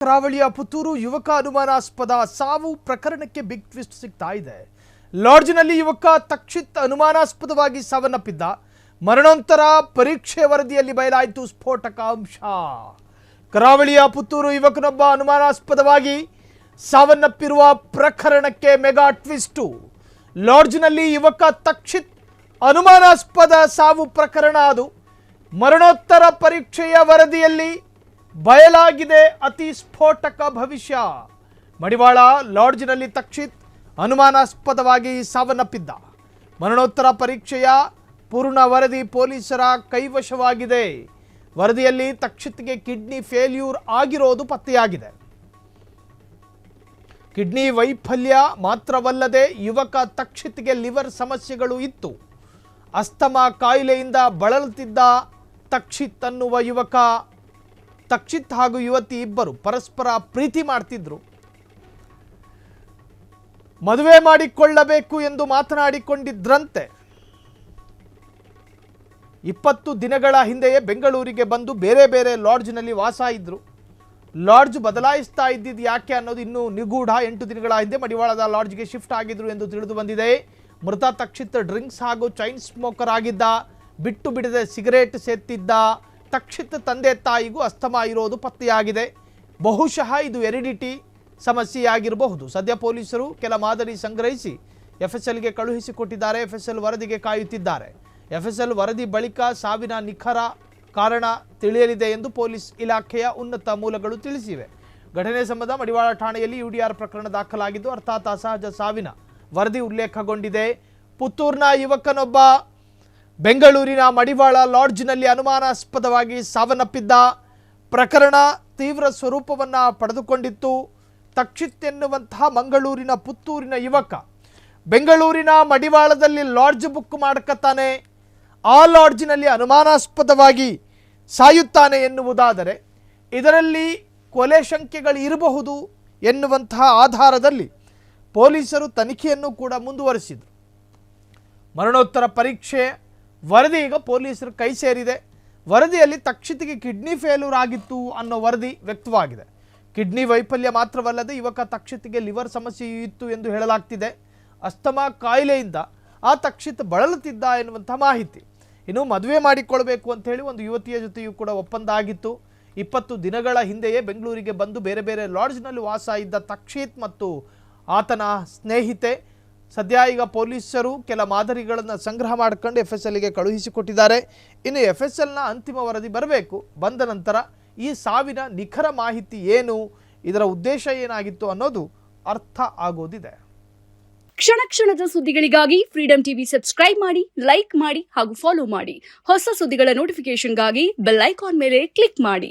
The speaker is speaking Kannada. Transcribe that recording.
ಕರಾವಳಿಯ ಪುತ್ತೂರು ಯುವಕ ಅನುಮಾನಾಸ್ಪದ ಸಾವು ಪ್ರಕರಣಕ್ಕೆ ಬಿಗ್ ಟ್ವಿಸ್ಟ್ ಸಿಗ್ತಾ ಇದೆ. ಲಾಡ್ಜ್ನಲ್ಲಿ ಯುವಕ ತಕ್ಷಿತ್ ಅನುಮಾನಾಸ್ಪದವಾಗಿ ಸಾವನ್ನಪ್ಪಿದ್ದ. ಮರಣೋತ್ತರ ಪರೀಕ್ಷೆ ವರದಿಯಲ್ಲಿ ಬಯಲಾಯಿತು ಸ್ಫೋಟಕ ಅಂಶ ಕರಾವಳಿಯ ಪುತ್ತೂರು ಯುವಕನೊಬ್ಬ ಅನುಮಾನಾಸ್ಪದವಾಗಿ ಸಾವನ್ನಪ್ಪಿರುವ ಪ್ರಕರಣಕ್ಕೆ ಮೆಗಾ ಟ್ವಿಸ್ಟು ಲಾಡ್ಜ್ನಲ್ಲಿ ಯುವಕ ತಕ್ಷಿತ್ ಅನುಮಾನಾಸ್ಪದ ಸಾವು ಪ್ರಕರಣ ಅದು. ಮರಣೋತ್ತರ ಪರೀಕ್ಷೆಯ ವರದಿಯಲ್ಲಿ ಬಯಲಾಗಿದೆ ಅತಿ ಸ್ಫೋಟಕ ಭವಿಷ್ಯ. ಮಡಿವಾಳ ಲಾಡ್ಜ್ನಲ್ಲಿ ತಕ್ಷಿತ್ ಅನುಮಾನಾಸ್ಪದವಾಗಿ ಸಾವನ್ನಪ್ಪಿದ್ದ. ಮರಣೋತ್ತರ ಪರೀಕ್ಷೆಯ ಪೂರ್ಣ ವರದಿ ಪೊಲೀಸರ ಕೈವಶವಾಗಿದೆ. ವರದಿಯಲ್ಲಿ ತಕ್ಷಿತ್ಗೆ ಕಿಡ್ನಿ ಫೇಲ್ಯೂರ್ ಆಗಿರೋದು ಪತ್ತೆಯಾಗಿದೆ. ಕಿಡ್ನಿ ವೈಫಲ್ಯ ಮಾತ್ರವಲ್ಲದೆ ಯುವಕ ತಕ್ಷಿತ್ಗೆ ಲಿವರ್ ಸಮಸ್ಯೆಗಳು ಇತ್ತು. ಅಸ್ತಮಾ ಕಾಯಿಲೆಯಿಂದ ಬಳಲುತ್ತಿದ್ದ ತಕ್ಷಿತ್ ಅನ್ನುವ ಯುವಕ ತಕ್ಷಿತ್ ಹಾಗೂ ಯುವತಿ ಇಬ್ಬರು ಪರಸ್ಪರ ಪ್ರೀತಿ ಮಾಡ್ತಿದ್ರು. ಮದುವೆ ಮಾಡಿಕೊಳ್ಳಬೇಕು ಎಂದು ಮಾತನಾಡಿಕೊಂಡಿದ್ರಂತೆ. ಇಪ್ಪತ್ತು ದಿನಗಳ ಹಿಂದೆಯೇ ಬೆಂಗಳೂರಿಗೆ ಬಂದು ಬೇರೆ ಬೇರೆ ಲಾಡ್ಜ್ನಲ್ಲಿ ವಾಸ ಇದ್ರು. ಲಾಡ್ಜ್ ಬದಲಾಯಿಸ್ತಾ ಇದ್ದಿದ್ದು ಯಾಕೆ ಅನ್ನೋದು ಇನ್ನೂ ನಿಗೂಢ ಎಂಟು ದಿನಗಳ ಹಿಂದೆ ಮಡಿವಾಳದ ಲಾಡ್ಜ್ಗೆ ಶಿಫ್ಟ್ ಆಗಿದ್ರು ಎಂದು ತಿಳಿದು ಬಂದಿದೆ. ಮೃತ ತಕ್ಷಿತ್ ಡ್ರಿಂಕ್ಸ್ ಹಾಗೂ ಚೈನ್ ಸ್ಮೋಕರ್ ಆಗಿದ್ದ, ಬಿಟ್ಟು ಬಿಡದೆ ಸಿಗರೇಟ್ ಸೇತ್ತಿದ್ದ ತಕ್ಷಿತ್ ತಂದೆ ತಾಯಿಗೂ ಅಸ್ತಮ ಇರೋದು ಪತ್ತೆಯಾಗಿದೆ. ಬಹುಶಃ ಇದು ಎರಿಡಿಟಿ ಸಮಸ್ಯೆಯಾಗಿರಬಹುದು. ಸದ್ಯ ಪೊಲೀಸರು ಕೆಲ ಮಾದರಿ ಸಂಗ್ರಹಿಸಿ ಎಫ್ಎಸ್ಎಲ್ಗೆ ಕಳುಹಿಸಿಕೊಟ್ಟಿದ್ದಾರೆ. ಎಫ್ಎಸ್ಎಲ್ ವರದಿಗೆ ಕಾಯುತ್ತಿದ್ದಾರೆ. ಎಫ್ಎಸ್ಎಲ್ ವರದಿ ಬಳಿಕ ಸಾವಿನ ನಿಖರ ಕಾರಣ ತಿಳಿಯಲಿದೆ ಎಂದು ಪೊಲೀಸ್ ಇಲಾಖೆಯ ಉನ್ನತ ಮೂಲಗಳು ತಿಳಿಸಿವೆ. ಘಟನೆ ಸಂಬಂಧ ಮಡಿವಾಳ ಠಾಣೆಯಲ್ಲಿ ಯುಡಿಆರ್ ಪ್ರಕರಣ ದಾಖಲಾಗಿದ್ದು, ಅರ್ಥಾತ್ ಅಸಹಜ ಸಾವಿನ ವರದಿ ಉಲ್ಲೇಖಗೊಂಡಿದೆ. ಪುತ್ತೂರಿನ ಯುವಕನೊಬ್ಬ ಬೆಂಗಳೂರಿನ ಮಡಿವಾಳ ಲಾಡ್ಜ್ನಲ್ಲಿ ಅನುಮಾನಾಸ್ಪದವಾಗಿ ಸಾವನ್ನಪ್ಪಿದ್ದ ಪ್ರಕರಣ ತೀವ್ರ ಸ್ವರೂಪವನ್ನು ಪಡೆದುಕೊಂಡಿತ್ತು. ತಕ್ಷಿತ್ ಎನ್ನುವಂತಹ ಮಂಗಳೂರಿನ ಪುತ್ತೂರಿನ ಯುವಕ ಬೆಂಗಳೂರಿನ ಮಡಿವಾಳದಲ್ಲಿ ಲಾಡ್ಜ್ ಬುಕ್ ಮಾಡ್ಕತಾನೆ ಆ ಲಾಡ್ಜ್ನಲ್ಲಿ ಅನುಮಾನಾಸ್ಪದವಾಗಿ ಸಾಯುತ್ತಾನೆ ಎನ್ನುವುದಾದರೆ ಇದರಲ್ಲಿ ಕೊಲೆ ಶಂಕೆಗಳು ಇರಬಹುದು ಎನ್ನುವಂತಹ ಆಧಾರದಲ್ಲಿ ಪೊಲೀಸರು ತನಿಖೆಯನ್ನು ಕೂಡ ಮುಂದುವರಿಸಿದರು. ಮರಣೋತ್ತರ ಪರೀಕ್ಷೆ ವರದಿ ಈಗ ಪೊಲೀಸರು ಕೈ ಸೇರಿದೆ. ವರದಿಯಲ್ಲಿ ತಕ್ಷಿತಿಗೆ ಕಿಡ್ನಿ ಫೇಲ್ಯೂರ್ ಆಗಿತ್ತು ಅನ್ನೋ ವರದಿ ವ್ಯಕ್ತವಾಗಿದೆ. ಕಿಡ್ನಿ ವೈಫಲ್ಯ ಮಾತ್ರವಲ್ಲದೆ ಯುವಕ ತಕ್ಷಿತಿಗೆ ಲಿವರ್ ಸಮಸ್ಯೆಯೂ ಇತ್ತು ಎಂದು ಹೇಳಲಾಗ್ತಿದೆ. ಅಸ್ತಮಾ ಕಾಯಿಲೆಯಿಂದ ಆ ತಕ್ಷಿತ್ ಬಳಲುತ್ತಿದ್ದ ಎನ್ನುವಂಥ ಮಾಹಿತಿ. ಇನ್ನು ಮದುವೆ ಮಾಡಿಕೊಳ್ಬೇಕು ಅಂತ ಹೇಳಿ ಒಂದು ಯುವತಿಯ ಜೊತೆಯೂ ಕೂಡ ಒಪ್ಪಂದ ಆಗಿತ್ತು ಇಪ್ಪತ್ತು ದಿನಗಳ ಹಿಂದೆಯೇ ಬೆಂಗಳೂರಿಗೆ ಬಂದು ಬೇರೆ ಬೇರೆ ಲಾಡ್ಜ್ನಲ್ಲಿ ವಾಸ ಇದ್ದ ತಕ್ಷಿತ್ ಮತ್ತು ಆತನ ಸ್ನೇಹಿತೆ ಸದ್ಯ ಈಗ ಪೊಲೀಸರು ಕೆಲ ಮಾದರಿಗಳನ್ನು ಸಂಗ್ರಹ ಮಾಡ್ಕೊಂಡು ಎಫ್ ಎಸ್ ಎಲ್ಗೆ ಕಳುಹಿಸಿಕೊಟ್ಟಿದ್ದಾರೆ. ಇನ್ನು ಎಫ್ ಎಸ್ ಎಲ್ನ ಅಂತಿಮ ವರದಿ ಬರಬೇಕು. ಬಂದ ನಂತರ ಈ ಸಾವಿನ ನಿಖರ ಮಾಹಿತಿ ಏನು, ಇದರ ಉದ್ದೇಶ ಏನಾಗಿತ್ತು ಅನ್ನೋದು ಅರ್ಥ ಆಗೋದಿದೆ. ಕ್ಷಣ ಕ್ಷಣದ ಸುದ್ದಿಗಳಿಗಾಗಿ ಫ್ರೀಡಂ ಟಿವಿ ಸಬ್ಸ್ಕ್ರೈಬ್ ಮಾಡಿ ಲೈಕ್ ಮಾಡಿ ಹಾಗೂ ಫಾಲೋ ಮಾಡಿ. ಹೊಸ ಸುದ್ದಿಗಳ ನೋಟಿಫಿಕೇಶನ್ಗಾಗಿ ಬೆಲ್ ಐಕಾನ್ ಮೇಲೆ ಕ್ಲಿಕ್ ಮಾಡಿ.